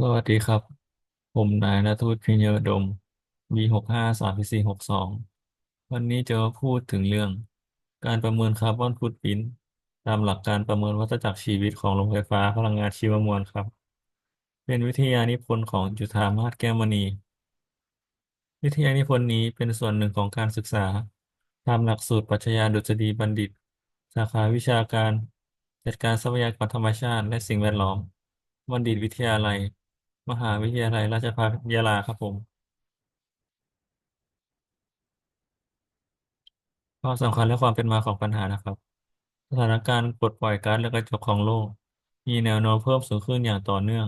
สวัสดีครับ ผมนายณทูตพิญโยดมวีหกห้าสามสี่หกสองวันนี้จะมาพูดถึงเรื่อง การประเมินคาร์บอนฟุตพริ้นท์ตามหลักการประเมินวัฏจักรชีวิตของโรงไฟฟ้าพลังงานชีวมวลครับ เป็นวิทยานิพนธ์ของจุฑามาสแก้วมณี วิทยานิพนธ์นี้เป็นส่วนหนึ่งของการศึกษาตามหลักสูตรปรัชญาดุษฎีบัณฑิต สาขาวิชาการ จัดการทรัพยากรธรรมชาติ และสิ่งแวดล้อม บัณฑิตวิทยาลัย มหาวิทยาลัยราชภัฏยะลาครับผม ความสำคัญและความเป็นมาของปัญหานะครับ สถานการณ์ปลดปล่อยก๊าซเรือนกระจกของโลก มีแนวโน้มเพิ่มสูงขึ้นอย่างต่อเนื่อง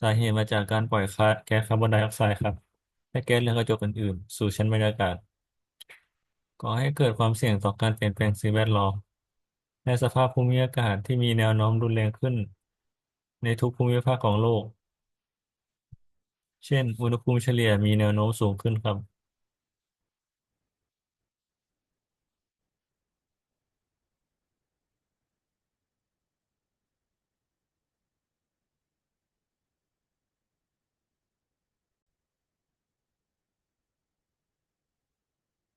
สาเหตุมาจากการปล่อยแก๊สคาร์บอนไดออกไซด์ครับและแก๊สเรือนกระจกอื่นๆ สู่ชั้นบรรยากาศก่อให้เกิดความเสี่ยงต่อการเปลี่ยนแปลงสิ่งแวดล้อมและสภาพภูมิอากาศที่มีแนวโน้มรุนแรงขึ้น ในทุกภูมิภาคของโลก เช่น อุณหภูมิเฉลี่ยมีแนวโน้มสูงขึ้นครับ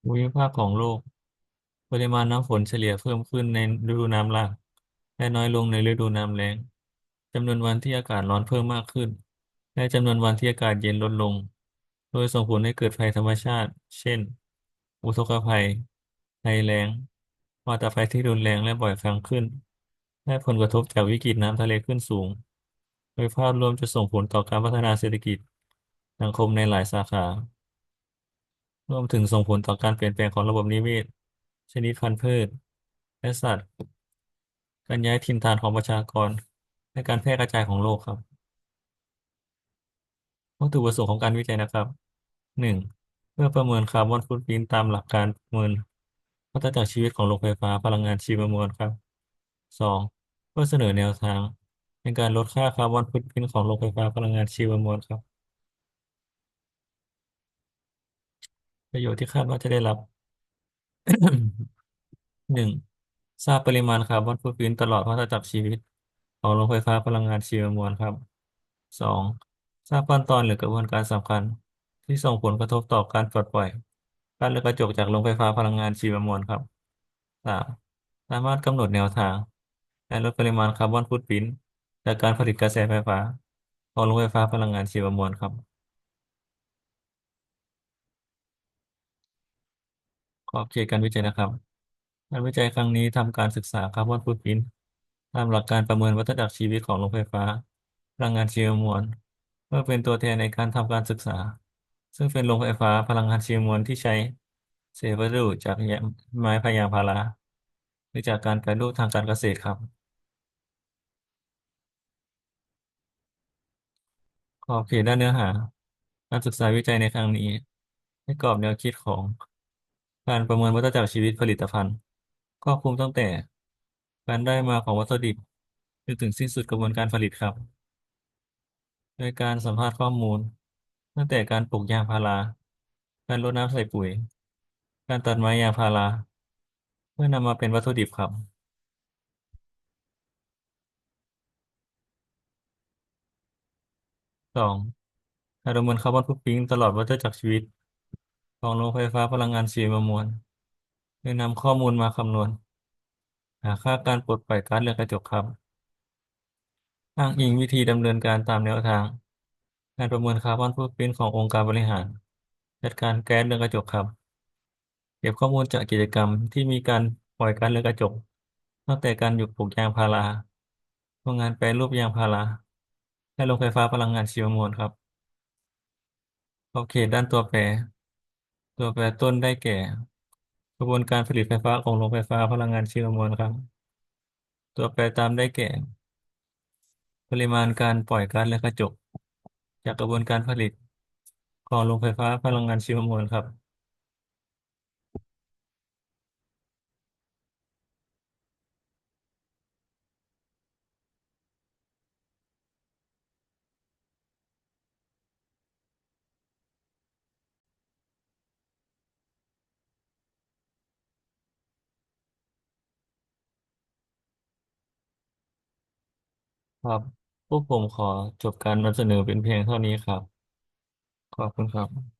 ภูมิภาคของโลก ปริมาณน้ำฝนเฉลี่ยเพิ่มขึ้นในฤดูน้ำหลากและน้อยลงในฤดูน้ำแล้งจำนวนวันที่อากาศร้อนเพิ่มมากขึ้น และจำนวนวันที่อากาศเย็นลดลง โดยส่งผลให้เกิดภัยธรรมชาติ เช่น อุทกภัย ภัยแล้งวาตภัยที่รุนแรงและบ่อยครั้งขึ้น และผลกระทบจากวิกฤตน้ำทะเลขึ้นสูง โดยภาพรวมจะส่งผลต่อการพัฒนาเศรษฐกิจ สังคมในหลายสาขารวมถึงส่งผลต่อการเปลี่ยนแปลงของระบบนิเวศ ชนิดพันธุ์พืช และสัตว์ การย้ายถิ่นฐานของประชากร และการแพร่กระจายของโรคครับ วัตถุประสงค์ของการวิจัยนะครับหนึ่งเพื่อประเมินคาร์บอนฟุตพริ้นตามหลักการประเมินวัฏจักรชีวิตของโรงไฟฟ้าพลังงานชีวมวลครับสองเพื่อเสนอแนวทางในการลดค่าคาร์บอนฟุตพริ้นของโรงไฟฟ้าพลังงานชีวมวลครับ ประโยชน์ที่คาดว่าจะได้รับหนึ่งทราบปริมาณคาร์บอนฟุตพริ้นตลอดวัฏจักรชีวิต ของโรงไฟฟ้าพลังงานชีวมวลครับสอง ทราบขั้นตอนหรือกระบวนการสำคัญ ที่ส่งผลกระทบต่อการปลดปล่อยก๊าซเรือนกระจกจากโรงไฟฟ้าพลังงานชีวมวลครับสามสามารถกำหนดแนวทาง และลดปริมาณคาร์บอนฟุตพริ้นท์จากการผลิตกระแสไฟฟ้าของโรงไฟฟ้าพลังงานชีวมวลครับ ขอบเขตการวิจัยนะครับงานวิจัยครั้งนี้ทำการศึกษาคาร์บอนฟุตพริ้นท์ตามหลักการประเมินวัฏจักรชีวิตของโรงไฟฟ้า พลังงานชีวมวล พื่อเป็นตัวแทนในการทำการศึกษา ซึ่งเป็นโรงไฟฟ้าพลังงานชีวมวลที่ใช้เศษวัสดุจากไม้พยางพาราหรือจากการแปรรูปทางการเกษตรครับขอบเขตด้านเนื้อหา การศึกษาวิจัยในครั้งนี้ให้กรอบแนวคิดของการประเมินวัฏจักรชีวิตผลิตภัณฑ์ครอบคลุมตั้งแต่ การได้มาของวัตถุดิบจนถึงสิ้นสุดกระบวนการผลิตครับ โดยการสัมภาษณ์ข้อมูล ตั้งแต่การปลูกยางพารา การรดน้ำใส่ปุ๋ย การตัดไม้ยางพารา เพื่อนำมาเป็นวัตถุดิบครับสองการประเมินคาร์บอนฟุตพริ้นท์ตลอดวัฏจักรชีวิต ของโรงไฟฟ้าพลังงานชีวมวลโดยนำข้อมูลมาคำนวณ หาค่าการปลดปล่อยก๊าซเรือนกระจกครับ อ้างอิงวิธีดำเนินการตามแนวทาง การประเมินคาร์บอนฟุตพริ้นท์ขององค์การบริหาร จัดการแก๊สเรือนกระจกครับ เก็บข้อมูลจากกิจกรรมที่มีการปล่อยก๊าซเรือนกระจก ตั้งแต่การหยุดปลูกยางพาราโรงงานแปรรูปยางพาราและโรงไฟฟ้าพลังงานชีวมวลครับขอบเขตด้านตัวแปร ตัวแปรต้นได้แก่ กระบวนการผลิตไฟฟ้าของโรงไฟฟ้าพลังงานชีวมวลครับ ตัวแปรตามได้แก่ ปริมาณการปล่อยก๊าซเรือนกระจก จากกระบวนการผลิตของโรงไฟฟ้าพลังงานชีวมวลครับ ครับพวกผมขอจบการนำเสนอเป็นเพียงเท่านี้ครับ ขอบคุณครับ